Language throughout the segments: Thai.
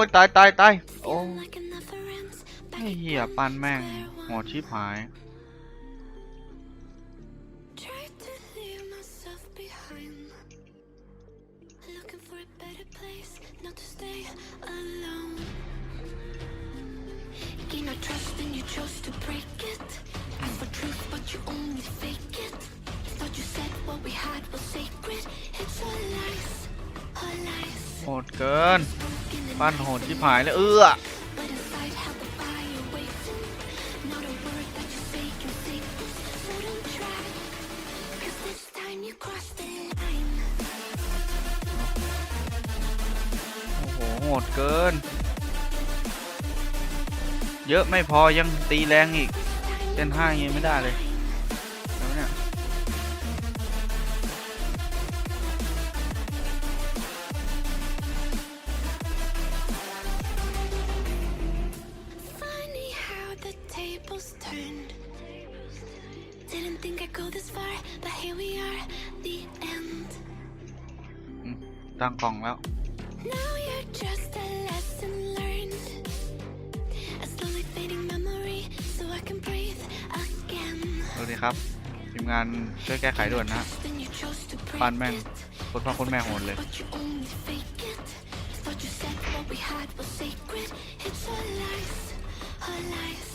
โอ้ยตายตายตายโอ้ Feeling like it never ends. ไอ้เหี้ยปันแม่งโหดชิบหาย Tried to leave myself behind. Looking for a better place, not to stay alone. Gain our trust and you chose to break it. Ask for truth, but you only fake it. Thought you said what we had was sacred. It's all lies, all lies. โหดเกิน Broken and ปั้นโหนที่ผายแล้วเอื้อโอ้โหโดเกิน เยอะไม่พอยังตีแรงอีก เจนห้างยังไม่ได้เลย tables turned Didn't think I'd go this far But here we are, the end ตั้งกล่องแล้ว Now you're just a lesson learned A slowly fading memory So I can breathe again ดูดิครับทีมงานช่วยแก้ไขด่วนนะ Then you chose to break ปั้นแม่ง it คนพ่อคนแม่โหดเลย But you only fake it. Thought you said what we had was sacred. It's all lies, all lies.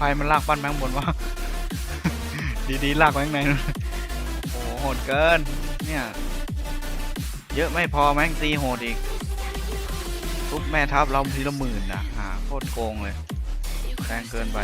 ไฟมันลากปั้นแมงบนวะ ดีๆ ลากไปข้างในนู่นโอ้โหโหดเกิน เนี่ย เยอะไม่พอแม่งตีโหดอีก ทุบแม่ทัพเราทีละหมื่นอะอ่าโคตรโกงเลยแพงเกินไป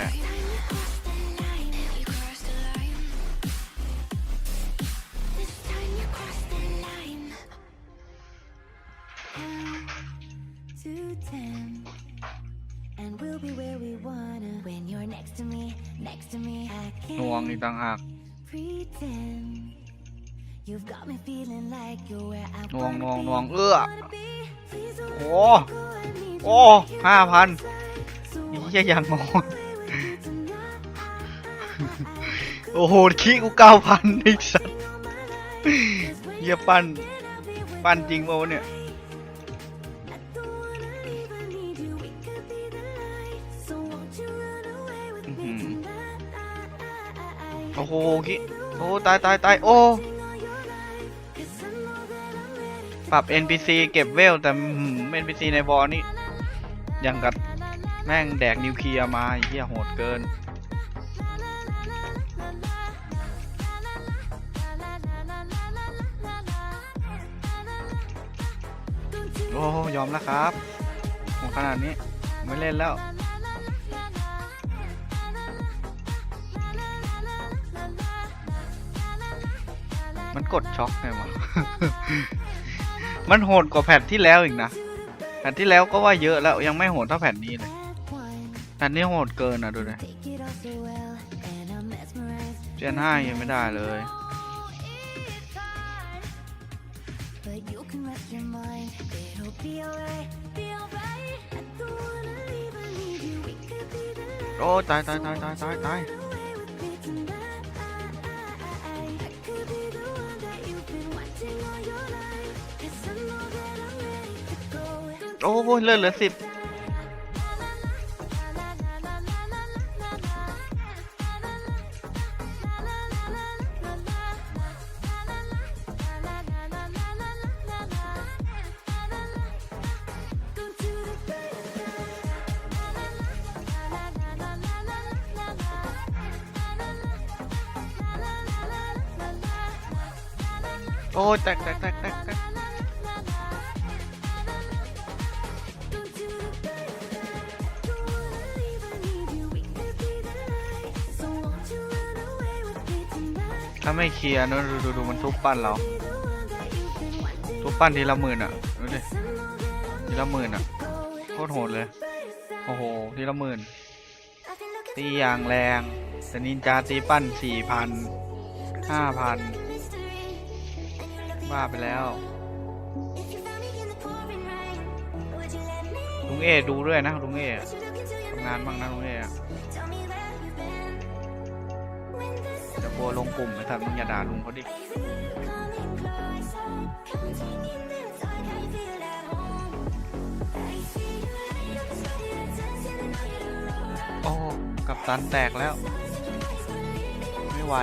น่วงอีกต่างหาก น่วง wanna หน่วง be, หน่วงเอื้อ wanna be. Please don't โอ้ let me go, I need โอ้ you like you ห้าพัน So นี่ won't เหี้ยอย่างงง you away with me tonight? โอ้โหขี้กูเก้าพันไอ้สัส All my life, 'cause เหี้ยปั้น when I'll be with ปั้นจริงเปล่าวะเนี่ย I don't wanna leave, I need you, we could be the light. So won't you run away with me Mhm. tonight? โอ้โหขี้โอ้ตายตายตายโอ้ ปรับ NPC เก็บเวล แต่อื้อหือ NPC ในบอลนี่ยังกับแม่งแดกนิวเคลียร์มาเหี้ยโหดเกิน โอ้ยอมแล้วครับโหขนาดนี้ไม่เล่นแล้วมันกดช็อกไงวะ มันโหดกว่าแผ่นที่แล้วอีกนะ แผ่นที่แล้วก็ว่าเยอะแล้วยังไม่โหดเท่าแผ่นนี้เลย แผ่นนี้โหดเกินนะดูดิเจนห้ายังไม่ได้เลยโอ้ตายตายตายตายตายตาย โอ้ยเลือดเหลือสิบโอ้ยแตกแตกแตกแตก ถ้าไม่เคลียร์นะดูดูดูมันทุบปั้นเราทุบปั้นทีละหมื่นอะดูดิทีละหมื่นอะโคตรโหดเลยโอ้โหทีละหมื่นตีอย่างแรงแต่นินจาตีปั้นสี่พันห้าพันบ้าไปแล้วลุงเอดูด้วยนะลุงเอทำงานบ้างนะลุงเอ กลัวลงกลุ่มไอ้สัตว์มึงอย่าด่าลุงเขาดิโอ้กับตันแตกแล้ว ไม่ไหว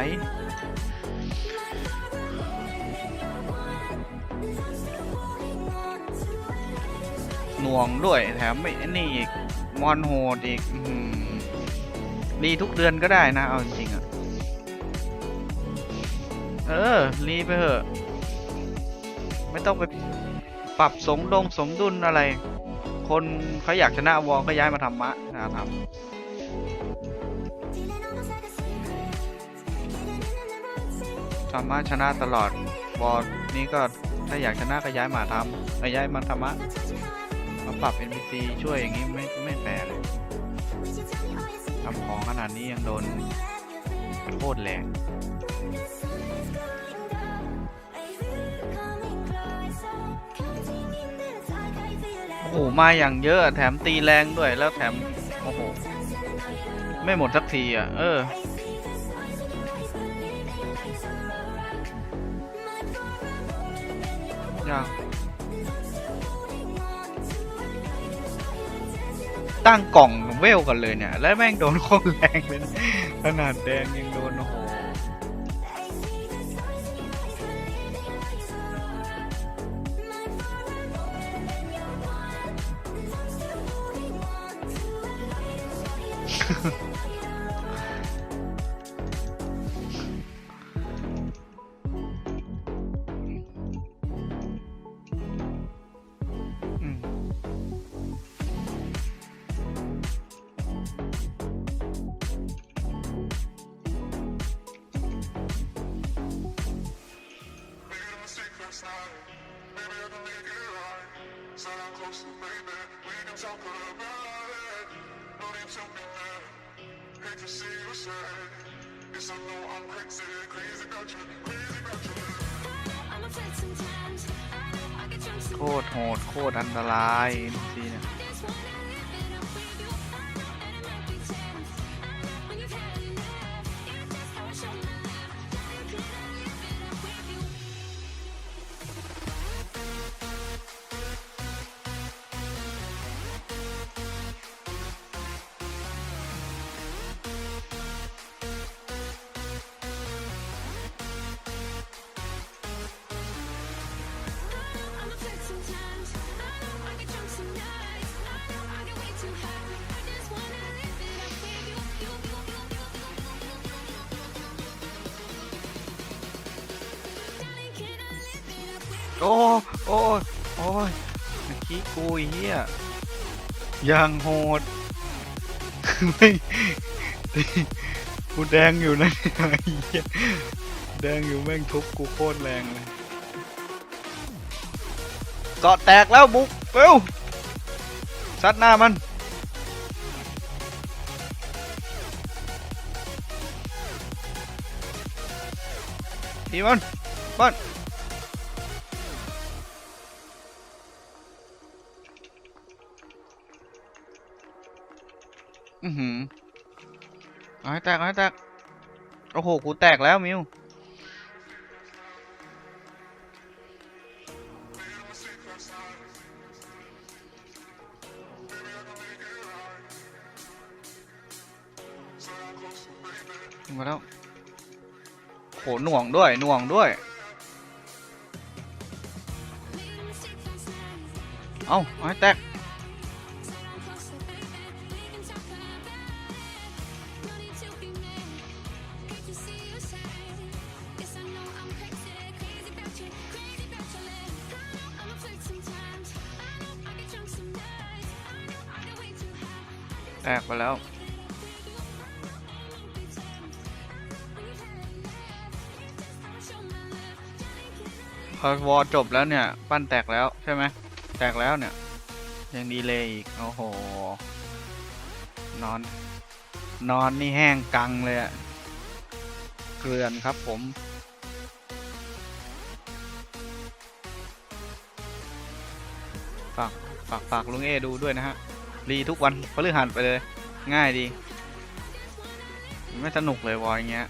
หน่วงด้วย แถมไม่นี่อีก มอนโหดอีกอื้อหือรีทุกเดือนก็ได้นะ เอาจริงๆอะ เออ รีไปเถอะ ไม่ต้องไปปรับสงดงสมดุลอะไร คนเขาอยากชนะวอลก็ย้ายมาทำมะนะทำธรรมะชนะตลอดวอลนี้ก็ถ้าอยากชนะก็ย้ายมาทำเอ้ยย้ายมาธรรมะมาปรับ NPC ช่วยอย่างนี้ไม่ไม่แฟร์เลยทำของขนาดนี้ยังโดนโทษแรง โอ้โหมาอย่างเยอะแถมตีแรงด้วยแล้วแถม โอ้โห ไม่หมดสักทีอะ เออ ยังตั้งกล่องเวลกันเลยเนี่ย แล้วแม่งโดนโคตรแรงเลยนขนาดแดงยังโดนโอ้โห โคตรโหดโคตรอันตรายทีเนี่ย โอ้โอ้โอ้ยเมื่อกี้กูไอ้เฮียยังโหด ไม่กูแดงอยู่นะเนี่ยไอ้เหี้ยแดงอยู่แม่งทุบกูโคตรแรงเลยเกาะแตกแล้วบุกเร็วซัดหน้ามันทีมันบ้าน ให้แตกเอาให้แตกโอ้โห กูแตกแล้วมิวมาแล้วโหหน่วงด้วย หน่วงด้วย เอาเอาให้แตก แตกไปแล้วพอวอจบแล้วเนี่ย ปั้นแตกแล้วใช่ไหมแตกแล้วเนี่ย ยังดีเลยอีก โอ้โห นอน นอนนี่แห้งกังเลยอะเกลือนครับผมฝากฝากฝากลุงเอดูด้วยนะฮะ รีทุกวันพฤหัสไปเลย ง่ายดี ไม่สนุกเลยวอยอย่างเงี้ย